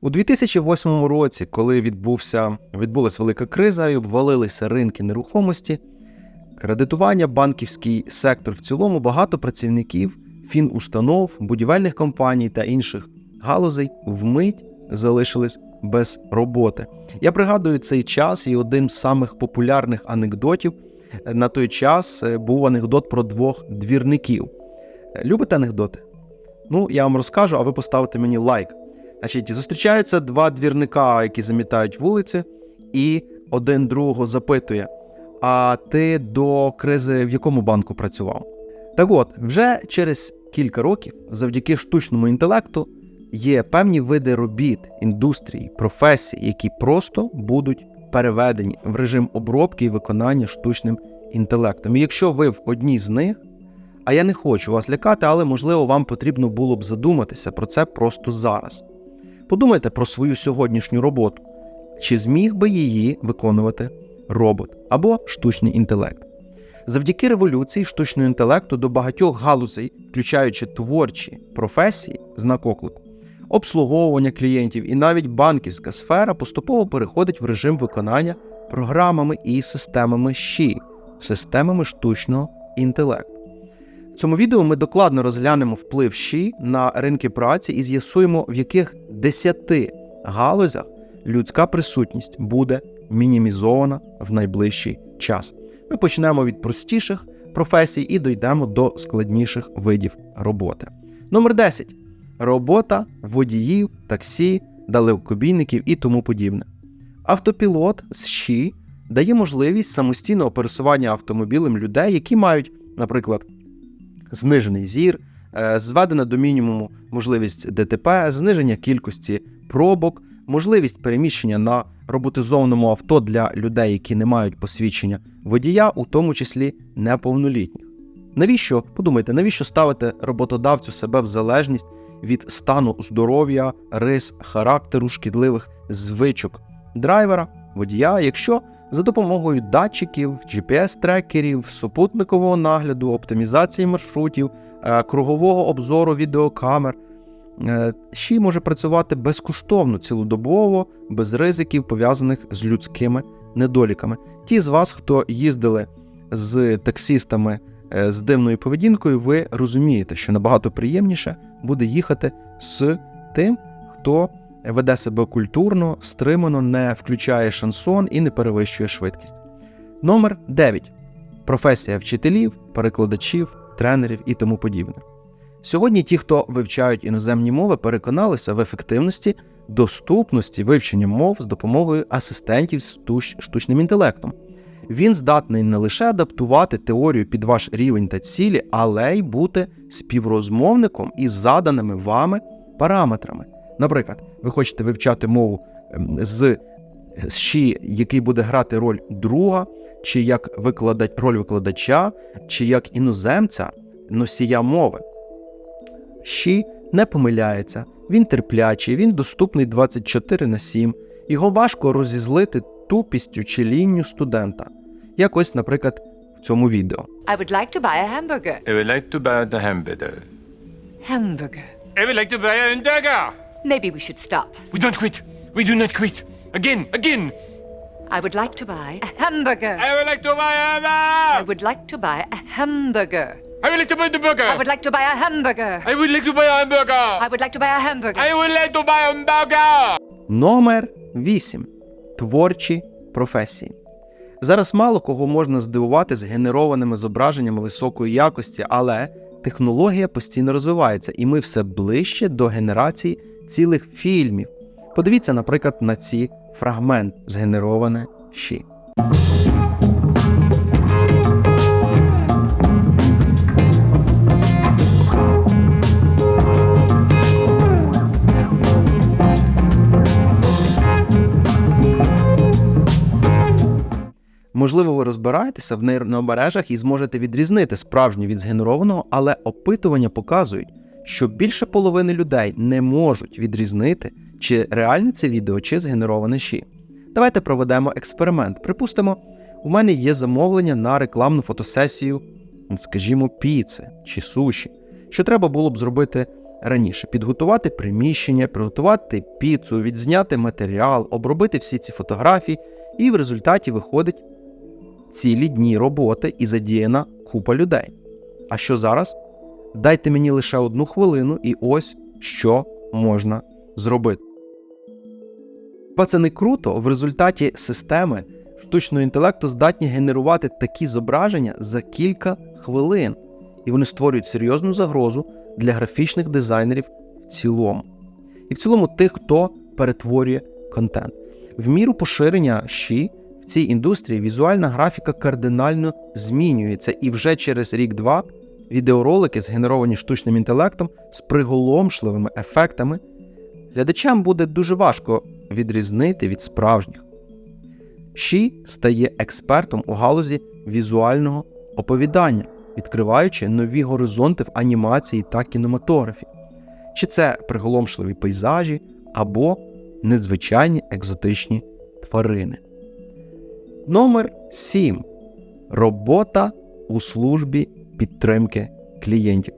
У 2008 році, коли відбувся, відбулася велика криза і обвалилися ринки нерухомості, кредитування, банківський сектор в цілому, багато працівників фінустанов, будівельних компаній та інших галузей вмить залишились без роботи. Я пригадую цей час, і один з самих популярних анекдотів на той час е, був анекдот про двох двірників. Е, Любите анекдоти? Ну, я вам розкажу, а ви поставите мені лайк. Значить, зустрічаються два двірника, які замітають вулиці, і один другого запитує: А ти до кризи в якому банку працював? Так от, вже через кілька років, завдяки штучному інтелекту, є певні види робіт, індустрії, професій, які просто будуть переведені в режим обробки і виконання штучним інтелектом. І якщо ви в одній з них, а я не хочу вас лякати, але можливо вам потрібно було б задуматися про це просто зараз. Подумайте про свою сьогоднішню роботу, чи зміг би її виконувати робот або штучний інтелект. Завдяки революції штучного інтелекту до багатьох галузей, включаючи творчі професії, знак оклику, обслуговування клієнтів і навіть банківська сфера поступово переходить в режим виконання програмами і системами ЩІ, системами штучного інтелекту. В цьому відео ми докладно розглянемо вплив ЩІ на ринки праці і з'ясуємо, в яких десяти галузях людська присутність буде мінімізована в найближчий час. Ми почнемо від простіших професій і дійдемо до складніших видів роботи. Номер 10. Робота водіїв, таксі, далекобійників і тому подібне. Автопілот з дає можливість самостійного пересування автомобілем людей, які мають, наприклад, знижений зір, зведена до мінімуму можливість ДТП, зниження кількості пробок, можливість переміщення на роботизованому авто для людей, які не мають посвідчення водія, у тому числі неповнолітніх. Навіщо подумайте, навіщо ставити роботодавцю себе в залежність від стану здоров'я, рис, характеру, шкідливих звичок драйвера, водія, якщо за допомогою датчиків, GPS-трекерів, супутникового нагляду, оптимізації маршрутів, е, кругового обзору відеокамер. е, Ще може працювати безкоштовно, цілодобово, без ризиків, пов'язаних з людськими недоліками. Ті з вас, хто їздили з таксістами е, з дивною поведінкою, ви розумієте, що набагато приємніше буде їхати з тим, хто веде себе культурно, стримано, не включає шансон і не перевищує швидкість. Номер 9. Професія вчителів, перекладачів, тренерів і тому подібне. Сьогодні ті, хто вивчають іноземні мови, переконалися в ефективності, доступності вивчення мов з допомогою асистентів з штучним інтелектом. Він здатний не лише адаптувати теорію під ваш рівень та цілі, але й бути співрозмовником із заданими вами параметрами. Наприклад, ви хочете вивчати мову ем, з щі, який буде грати роль друга, чи як викладач, роль викладача, чи як іноземця, носія мови. Щі не помиляється, він терплячий, він доступний 24 на 7. Його важко розізлити тупістю чи лінню студента. Як ось, наприклад, в цьому відео. I would like to buy a hamburger. I would like to buy the hamburger. Hamburger. I would like to buy a hamburger. Maybe we should stop. We don't quit. We do not quit. Again, again. I would like to buy a hamburger. I would like to buy a I would like to buy a hamburger. I would like to buy the burger. I would like to buy a hamburger. I would like to buy a hamburger. I would like to buy a hamburger. I would like to buy a hamburger. Номер 8. Творчі професії. Зараз мало кого можна здивувати з генерованими зображеннями високої якості, але технологія постійно розвивається, і ми все ближче до генерації цілих фільмів. Подивіться, наприклад, на ці фрагмент згенероване щі. Можливо, ви розбираєтеся в нейромережах і зможете відрізнити справжнє від згенерованого, але опитування показують, що більше половини людей не можуть відрізнити, чи реальне це відео, чи згенероване щі. Давайте проведемо експеримент. Припустимо, у мене є замовлення на рекламну фотосесію, скажімо, піци чи суші, що треба було б зробити раніше: підготувати приміщення, приготувати піцу, відзняти матеріал, обробити всі ці фотографії, і в результаті виходить цілі дні роботи і задіяна купа людей. А що зараз? Дайте мені лише одну хвилину, і ось що можна зробити. Хіба це не круто? В результаті системи штучного інтелекту здатні генерувати такі зображення за кілька хвилин, і вони створюють серйозну загрозу для графічних дизайнерів в цілому. І в цілому тих, хто перетворює контент. В міру поширення щі в цій індустрії візуальна графіка кардинально змінюється, і вже через рік-два відеоролики, згенеровані штучним інтелектом з приголомшливими ефектами, глядачам буде дуже важко відрізнити від справжніх. Ші стає експертом у галузі візуального оповідання, відкриваючи нові горизонти в анімації та кінематографі. Чи це приголомшливі пейзажі або незвичайні екзотичні тварини. Номер 7. Робота у службі підтримки клієнтів.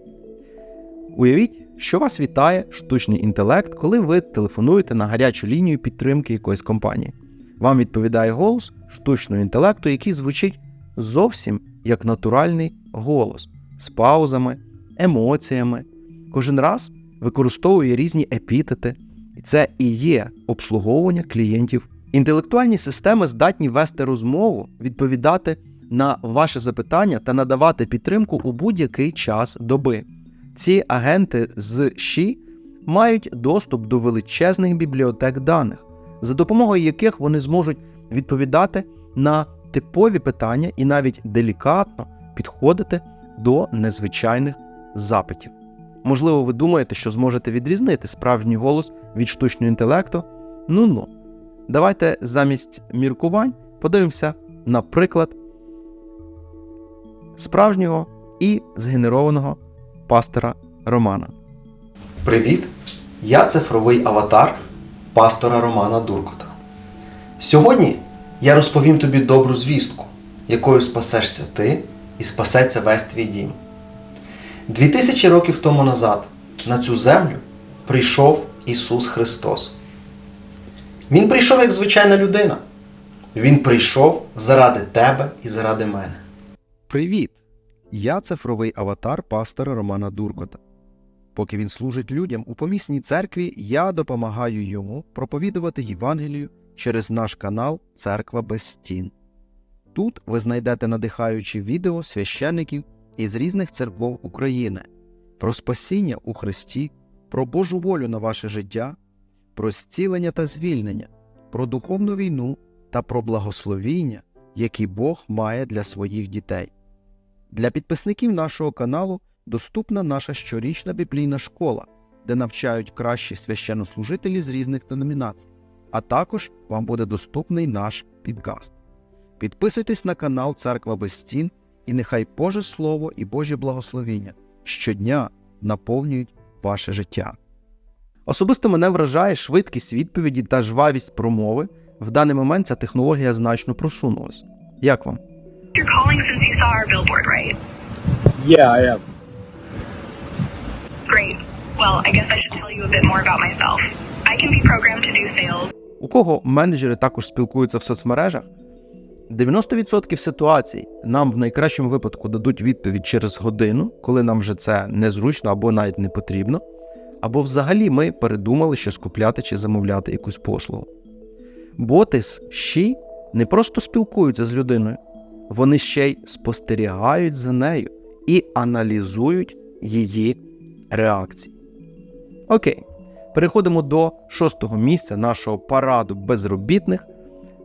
Уявіть, що вас вітає штучний інтелект, коли ви телефонуєте на гарячу лінію підтримки якоїсь компанії. Вам відповідає голос штучного інтелекту, який звучить зовсім як натуральний голос з паузами, емоціями. Кожен раз використовує різні епітети, і це і є обслуговування клієнтів. Інтелектуальні системи здатні вести розмову, відповідати на ваше запитання та надавати підтримку у будь-який час доби. Ці агенти з ЩІ мають доступ до величезних бібліотек даних, за допомогою яких вони зможуть відповідати на типові питання і навіть делікатно підходити до незвичайних запитів. Можливо, ви думаєте, що зможете відрізнити справжній голос від штучного інтелекту? Ну ну. Давайте замість міркувань подивимося на приклад справжнього і згенерованого пастора Романа. Привіт! Я цифровий аватар пастора Романа Дуркота. Сьогодні я розповім тобі добру звістку, якою спасешся ти і спасеться весь твій дім. Дві тисячі років тому назад на цю землю прийшов Ісус Христос. Він прийшов як звичайна людина. Він прийшов заради тебе і заради мене. Привіт! Я цифровий аватар пастора Романа Дуркота. Поки він служить людям у помісній церкві, я допомагаю йому проповідувати Євангелію через наш канал Церква без стін. Тут ви знайдете надихаючі відео священників із різних церков України про спасіння у Христі, про Божу волю на ваше життя, про зцілення та звільнення, про духовну війну та про благословіння, які Бог має для своїх дітей. Для підписників нашого каналу доступна наша щорічна біблійна школа, де навчають кращі священнослужителі з різних деномінацій, а також вам буде доступний наш підкаст. Підписуйтесь на канал Церква без стін, і нехай Боже Слово і Божі благословіння щодня наповнюють ваше життя. Особисто мене вражає швидкість відповіді та жвавість промови. В даний момент ця технологія значно просунулась. Як вам? You're calling since you saw our billboard, right? Yeah, I am. Great. Well, I guess I should tell you a bit more about myself. I can be programmed to do sales У кого менеджери також спілкуються в соцмережах, 90% ситуацій нам в найкращому випадку дадуть відповідь через годину, коли нам вже це незручно або навіть не потрібно, або взагалі ми передумали, що скупляти чи замовляти якусь послугу. Боти з щі не просто спілкуються з людиною, вони ще й спостерігають за нею і аналізують її реакції. Окей, переходимо до шостого місця нашого параду безробітних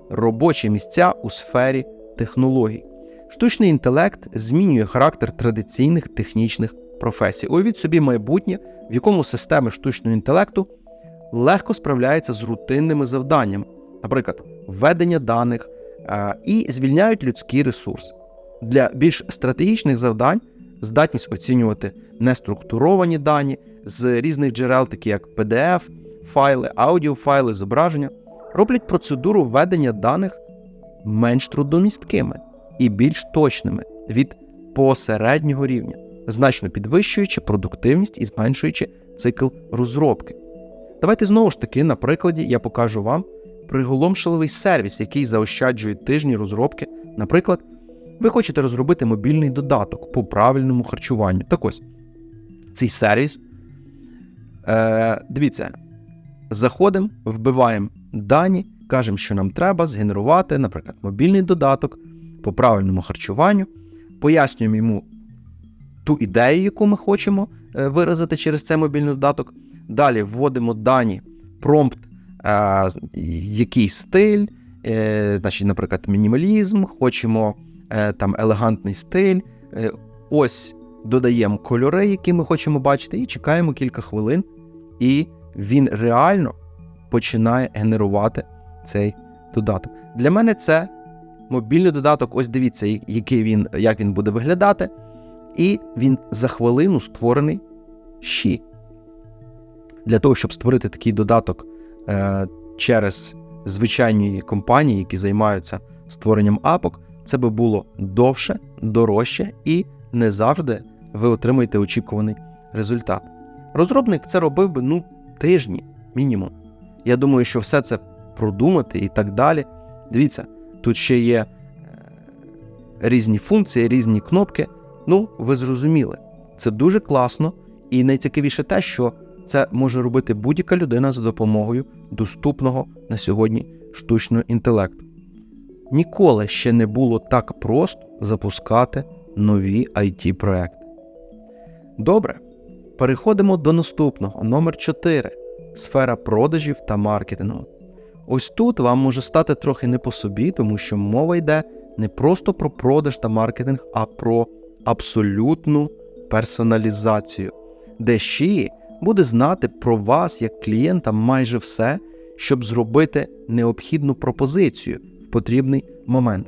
робочі місця у сфері технологій. Штучний інтелект змінює характер традиційних технічних професій. Уявіть собі майбутнє, в якому системи штучного інтелекту легко справляються з рутинними завданнями, наприклад, введення даних і звільняють людський ресурс. Для більш стратегічних завдань здатність оцінювати неструктуровані дані з різних джерел, такі як PDF, файли, аудіофайли, зображення, роблять процедуру введення даних менш трудомісткими і більш точними від посереднього рівня, значно підвищуючи продуктивність і зменшуючи цикл розробки. Давайте знову ж таки, на прикладі я покажу вам приголомшливий сервіс, який заощаджує тижні розробки. Наприклад, ви хочете розробити мобільний додаток по правильному харчуванню. Так ось, цей сервіс. Е, дивіться, заходимо, вбиваємо дані, кажемо, що нам треба згенерувати, наприклад, мобільний додаток по правильному харчуванню, пояснюємо йому ту ідею, яку ми хочемо е, виразити через цей мобільний додаток. Далі вводимо дані, промпт, який стиль, е, значить, наприклад, мінімалізм, хочемо е, там елегантний стиль. Е, ось додаємо кольори, які ми хочемо бачити, і чекаємо кілька хвилин, і він реально починає генерувати цей додаток. Для мене це мобільний додаток. Ось дивіться, який він, як він буде виглядати. І він за хвилину створений щі. Для того, щоб створити такий додаток через звичайні компанії, які займаються створенням апок, це би було довше, дорожче і не завжди ви отримаєте очікуваний результат. Розробник це робив би ну тижні мінімум. Я думаю, що все це продумати і так далі. Дивіться, тут ще є е, різні функції, різні кнопки. Ну, ви зрозуміли, це дуже класно, і найцікавіше те, що це може робити будь-яка людина за допомогою доступного на сьогодні штучного інтелекту. Ніколи ще не було так просто запускати нові it проекти Добре, переходимо до наступного, номер 4 сфера продажів та маркетингу. Ось тут вам може стати трохи не по собі, тому що мова йде не просто про продаж та маркетинг, а про абсолютну персоналізацію, де ще буде знати про вас як клієнта майже все, щоб зробити необхідну пропозицію в потрібний момент.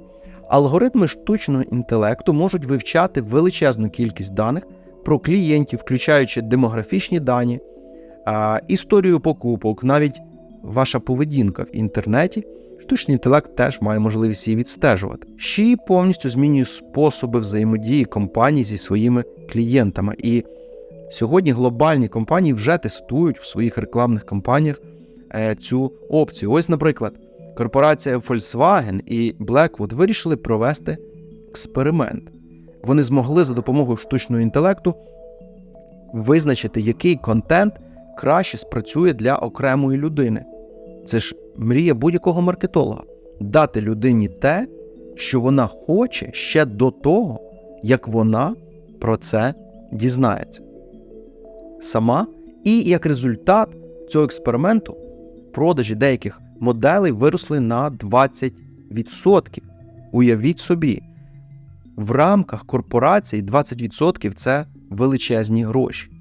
Алгоритми штучного інтелекту можуть вивчати величезну кількість даних про клієнтів, включаючи демографічні дані, історію покупок, навіть ваша поведінка в інтернеті. Штучний інтелект теж має можливість її відстежувати. Ще й повністю змінює способи взаємодії компаній зі своїми клієнтами. І сьогодні глобальні компанії вже тестують в своїх рекламних кампаніях е, цю опцію. Ось, наприклад, корпорація Volkswagen і Blackwood вирішили провести експеримент. Вони змогли за допомогою штучного інтелекту визначити, який контент краще спрацює для окремої людини. Це ж мрія будь-якого маркетолога дати людині те, що вона хоче ще до того, як вона про це дізнається. Сама, і як результат цього експерименту продажі деяких моделей виросли на 20%. Уявіть собі, в рамках корпорацій 20% це величезні гроші.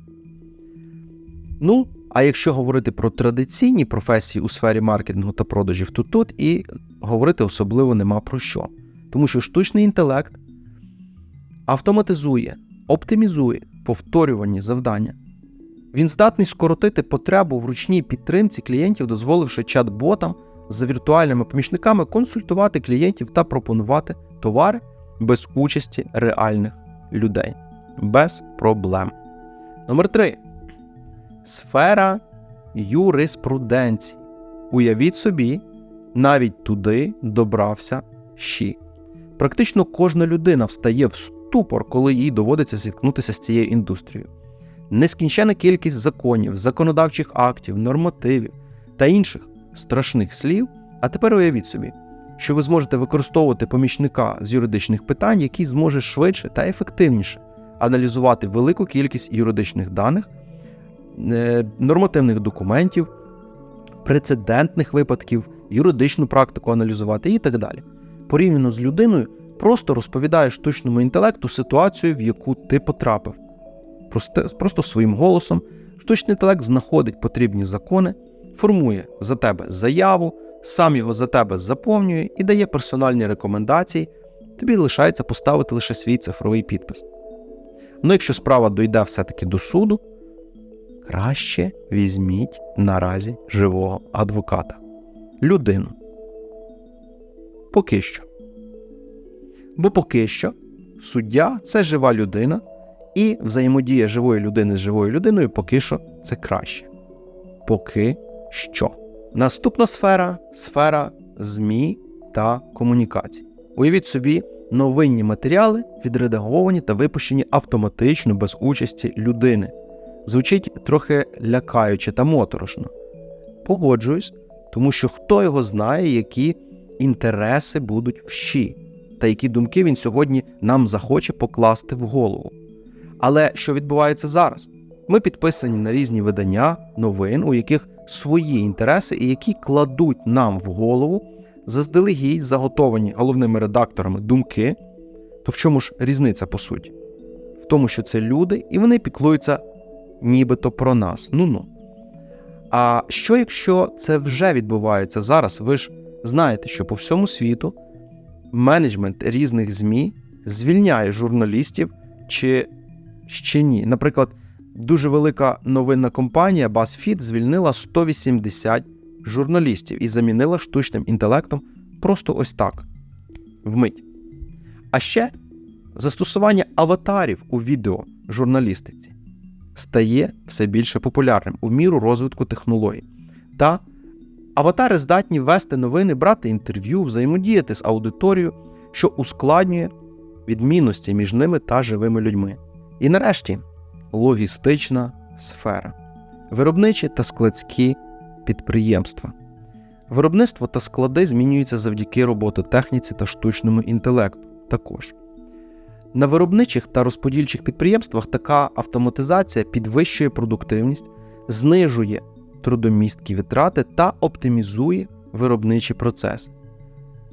Ну, а якщо говорити про традиційні професії у сфері маркетингу та продажів, то тут і говорити особливо нема про що. Тому що штучний інтелект автоматизує, оптимізує повторювані завдання. Він здатний скоротити потребу в ручній підтримці клієнтів, дозволивши чат-ботам за віртуальними помічниками консультувати клієнтів та пропонувати товари без участі реальних людей. Без проблем. Номер 3. Сфера юриспруденції. Уявіть собі, навіть туди добрався щі. Практично кожна людина встає в ступор, коли їй доводиться зіткнутися з цією індустрією. Нескінчена кількість законів, законодавчих актів, нормативів та інших страшних слів. А тепер уявіть собі, що ви зможете використовувати помічника з юридичних питань, який зможе швидше та ефективніше аналізувати велику кількість юридичних даних, е, нормативних документів, прецедентних випадків, юридичну практику аналізувати і так далі. Порівняно з людиною, просто розповідає штучному інтелекту ситуацію, в яку ти потрапив. Просто, своїм голосом штучний інтелект знаходить потрібні закони, формує за тебе заяву, сам його за тебе заповнює і дає персональні рекомендації. Тобі лишається поставити лише свій цифровий підпис. Ну, якщо справа дойде все-таки до суду, краще візьміть наразі живого адвоката. Людину. Поки що. Бо поки що суддя це жива людина, І взаємодія живої людини з живою людиною поки що це краще. Поки що. Наступна сфера сфера ЗМІ та комунікацій. Уявіть собі, новинні матеріали відредаговані та випущені автоматично без участі людини. Звучить трохи лякаюче та моторошно. Погоджуюсь, тому що хто його знає, які інтереси будуть в щі, та які думки він сьогодні нам захоче покласти в голову. Але що відбувається зараз? Ми підписані на різні видання, новин, у яких свої інтереси і які кладуть нам в голову заздалегідь заготовані головними редакторами думки. То в чому ж різниця по суті? В тому, що це люди, і вони піклуються нібито про нас. Ну ну. А що якщо це вже відбувається зараз? Ви ж знаєте, що по всьому світу менеджмент різних ЗМІ звільняє журналістів чи ще ні. Наприклад, дуже велика новинна компанія BuzzFeed звільнила 180 журналістів і замінила штучним інтелектом просто ось так вмить. А ще застосування аватарів у відео журналістиці стає все більше популярним у міру розвитку технологій. Та аватари здатні вести новини, брати інтерв'ю, взаємодіяти з аудиторією, що ускладнює відмінності між ними та живими людьми. І нарешті логістична сфера, виробничі та складські підприємства. Виробництво та склади змінюються завдяки робототехніці та штучному інтелекту також. На виробничих та розподільчих підприємствах така автоматизація підвищує продуктивність, знижує трудомісткі витрати та оптимізує виробничий процес.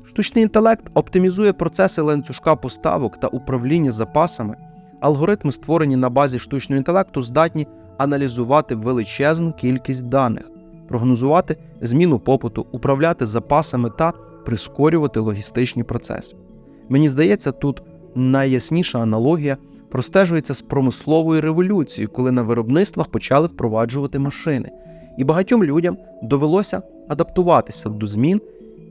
Штучний інтелект оптимізує процеси ланцюжка поставок та управління запасами. Алгоритми, створені на базі штучного інтелекту, здатні аналізувати величезну кількість даних, прогнозувати зміну попиту, управляти запасами та прискорювати логістичні процеси. Мені здається, тут найясніша аналогія простежується з промисловою революцією, коли на виробництвах почали впроваджувати машини, і багатьом людям довелося адаптуватися до змін,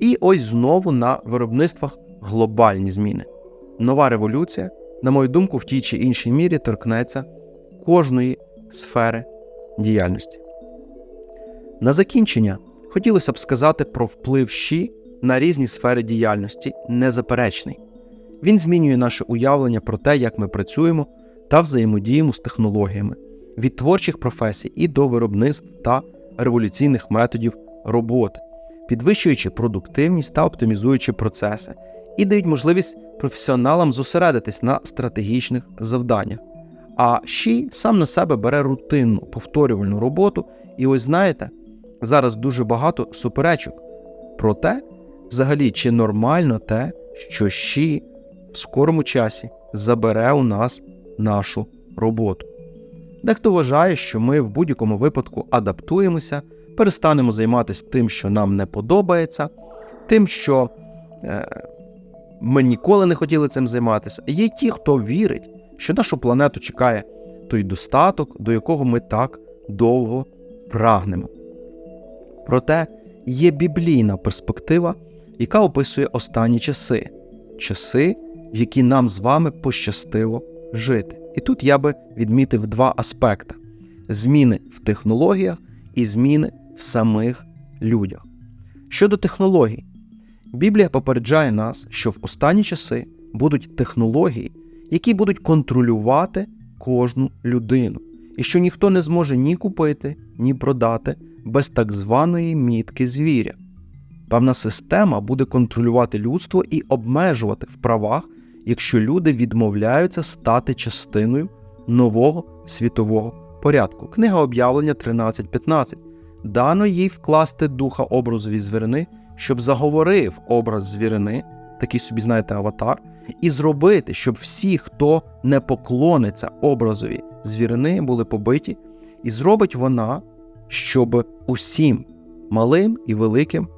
і ось знову на виробництвах глобальні зміни. Нова революція, на мою думку, в тій чи іншій мірі торкнеться кожної сфери діяльності. На закінчення хотілося б сказати про вплив ЩІ на різні сфери діяльності незаперечний. Він змінює наше уявлення про те, як ми працюємо та взаємодіємо з технологіями від творчих професій і до виробництв та революційних методів роботи, підвищуючи продуктивність та оптимізуючи процеси, і дають можливість професіоналам зосередитись на стратегічних завданнях. А ще сам на себе бере рутинну повторювальну роботу, і ось знаєте, зараз дуже багато суперечок про те, взагалі, чи нормально те, що щі в скорому часі забере у нас нашу роботу. Дехто вважає, що ми в будь-якому випадку адаптуємося, перестанемо займатися тим, що нам не подобається, тим, що е, ми ніколи не хотіли цим займатися. Є ті, хто вірить, що нашу планету чекає той достаток, до якого ми так довго прагнемо. Проте є біблійна перспектива, яка описує останні часи, часи, в які нам з вами пощастило жити. І тут я би відмітив два аспекти: зміни в технологіях і зміни в самих людях. Щодо технологій, Біблія попереджає нас, що в останні часи будуть технології, які будуть контролювати кожну людину, і що ніхто не зможе ні купити, ні продати без так званої мітки звіря. Певна система буде контролювати людство і обмежувати в правах, якщо люди відмовляються стати частиною нового світового порядку. Книга об'явлення 13.15. Дано їй вкласти духа образові звірини, щоб заговорив образ звірини, такий собі, знаєте, аватар, і зробити, щоб всі, хто не поклониться образові звірини, були побиті, і зробить вона, щоб усім малим і великим,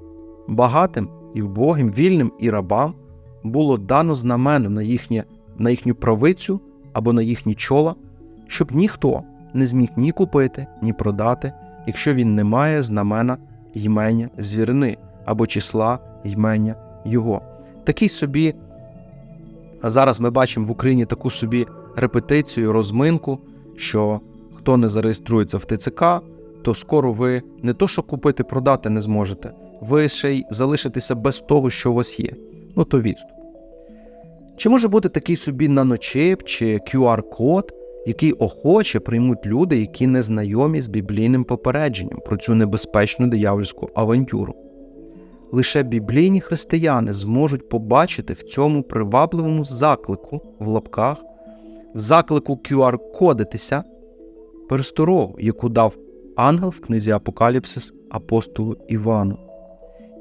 багатим і вбогим, вільним і рабам було дано знамено на, їхнє, на їхню правицю або на їхні чола, щоб ніхто не зміг ні купити, ні продати, якщо він не має знамена ймення звірини або числа ймення його. Такий собі, а зараз ми бачимо в Україні таку собі репетицію, розминку, що хто не зареєструється в ТЦК, то скоро ви не то, що купити, продати не зможете, ви ще й залишитеся без того, що у вас є. Ну то відступ. Чи може бути такий собі наночип чи QR-код, який охоче приймуть люди, які не знайомі з біблійним попередженням про цю небезпечну диявольську авантюру? Лише біблійні християни зможуть побачити в цьому привабливому заклику в лапках, в заклику QR-кодитися пересторогу, яку дав ангел в книзі Апокаліпсис апостолу Івану.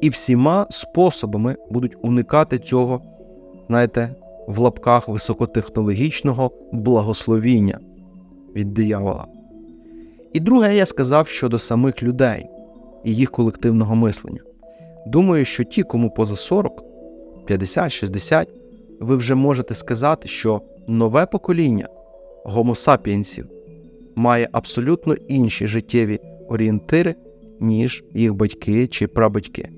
І всіма способами будуть уникати цього, знаєте, в лапках високотехнологічного благословіння від диявола. І друге, я сказав щодо самих людей і їх колективного мислення. Думаю, що ті, кому поза 40, 50, 60, ви вже можете сказати, що нове покоління гомосапіенсів має абсолютно інші життєві орієнтири, ніж їх батьки чи прабатьки.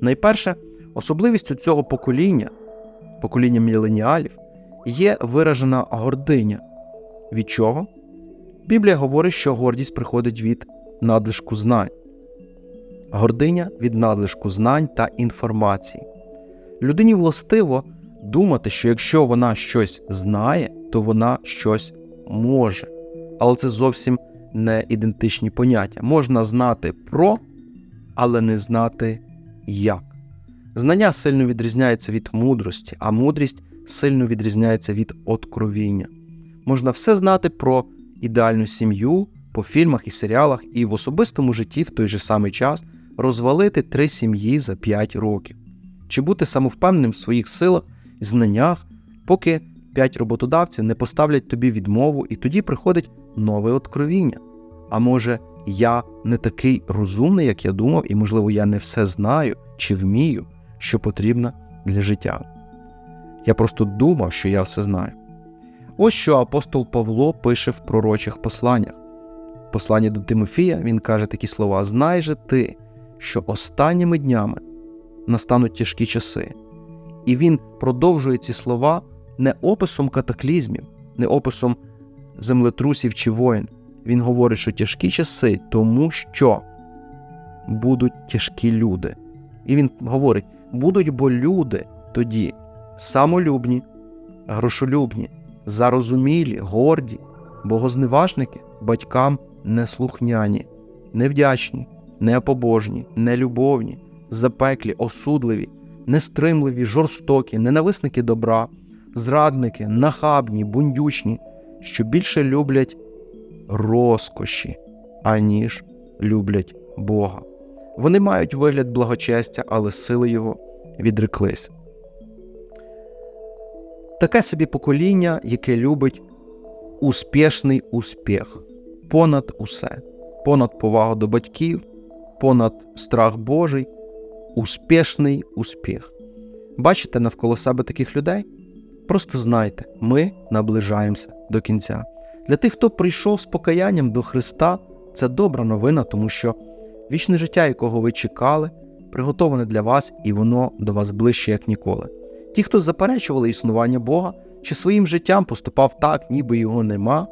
Найперше, особливістю цього покоління, покоління міленіалів, є виражена гординя. Від чого? Біблія говорить, що гордість приходить від надлишку знань. Гординя від надлишку знань та інформації. Людині властиво думати, що якщо вона щось знає, то вона щось може. Але це зовсім не ідентичні поняття. Можна знати про, але не знати як. Знання сильно відрізняється від мудрості, а мудрість сильно відрізняється від откровіння. Можна все знати про ідеальну сім'ю по фільмах і серіалах, і в особистому житті в той же самий час розвалити три сім'ї за 5 років, чи бути самовпевненим в своїх силах і знаннях, поки 5 роботодавців не поставлять тобі відмову, і тоді приходить нове откровіння. А може, я не такий розумний, як я думав, і, можливо, я не все знаю чи вмію, що потрібно для життя. Я просто думав, що я все знаю. Ось що апостол Павло пише в пророчих посланнях. Посланні до Тимофія він каже такі слова: Знай же ти, що останніми днями настануть тяжкі часи. І він продовжує ці слова не описом катаклізмів, не описом землетрусів чи воїн. Він говорить, що тяжкі часи, тому що будуть тяжкі люди. І він говорить: будуть бо люди тоді самолюбні, грошолюбні, зарозумілі, горді, богозневажники, батькам неслухняні, невдячні, непобожні, нелюбовні, запеклі, осудливі, нестримливі, жорстокі, ненависники добра, зрадники, нахабні, бундючні, що більше люблять розкоші, аніж люблять Бога. Вони мають вигляд благочестя, але сили його відреклись. Таке собі покоління, яке любить успішний успіх понад усе, понад повагу до батьків, понад страх Божий, успішний успіх. Бачите навколо себе таких людей? Просто знайте, ми наближаємося до кінця. Для тих, хто прийшов з покаянням до Христа, це добра новина, тому що вічне життя, якого ви чекали, приготоване для вас, і воно до вас ближче, як ніколи. Ті, хто заперечували існування Бога, чи своїм життям поступав так, ніби його нема,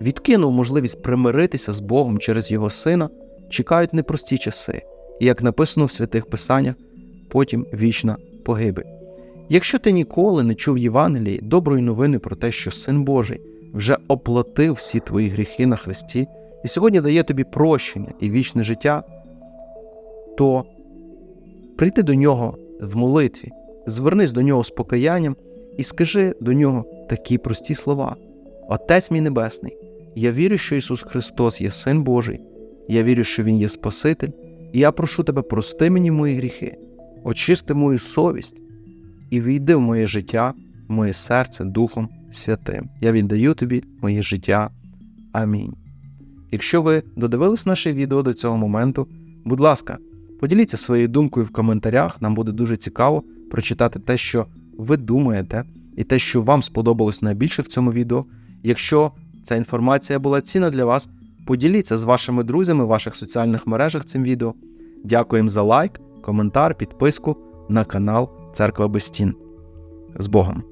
відкинув можливість примиритися з Богом через Його Сина, чекають непрості часи, і як написано в святих Писаннях, потім вічна погибель. Якщо ти ніколи не чув Євангелії, доброї новини про те, що Син Божий вже оплатив всі твої гріхи на Христі, і сьогодні дає тобі прощення і вічне життя, то прийди до нього в молитві, звернись до нього з покаянням і скажи до нього такі прості слова: Отець мій Небесний, я вірю, що Ісус Христос є Син Божий, я вірю, що Він є Спаситель, і я прошу тебе, прости мені мої гріхи, очисти мою совість і війди в моє життя, в моє серце Духом Святим. Я віддаю тобі моє життя. Амінь. Якщо ви додивились наше відео до цього моменту, будь ласка, поділіться своєю думкою в коментарях. Нам буде дуже цікаво прочитати те, що ви думаєте, і те, що вам сподобалось найбільше в цьому відео. Якщо ця інформація була цінна для вас, поділіться з вашими друзями в ваших соціальних мережах цим відео. Дякуємо за лайк, коментар, підписку на канал Церква без стін. З Богом!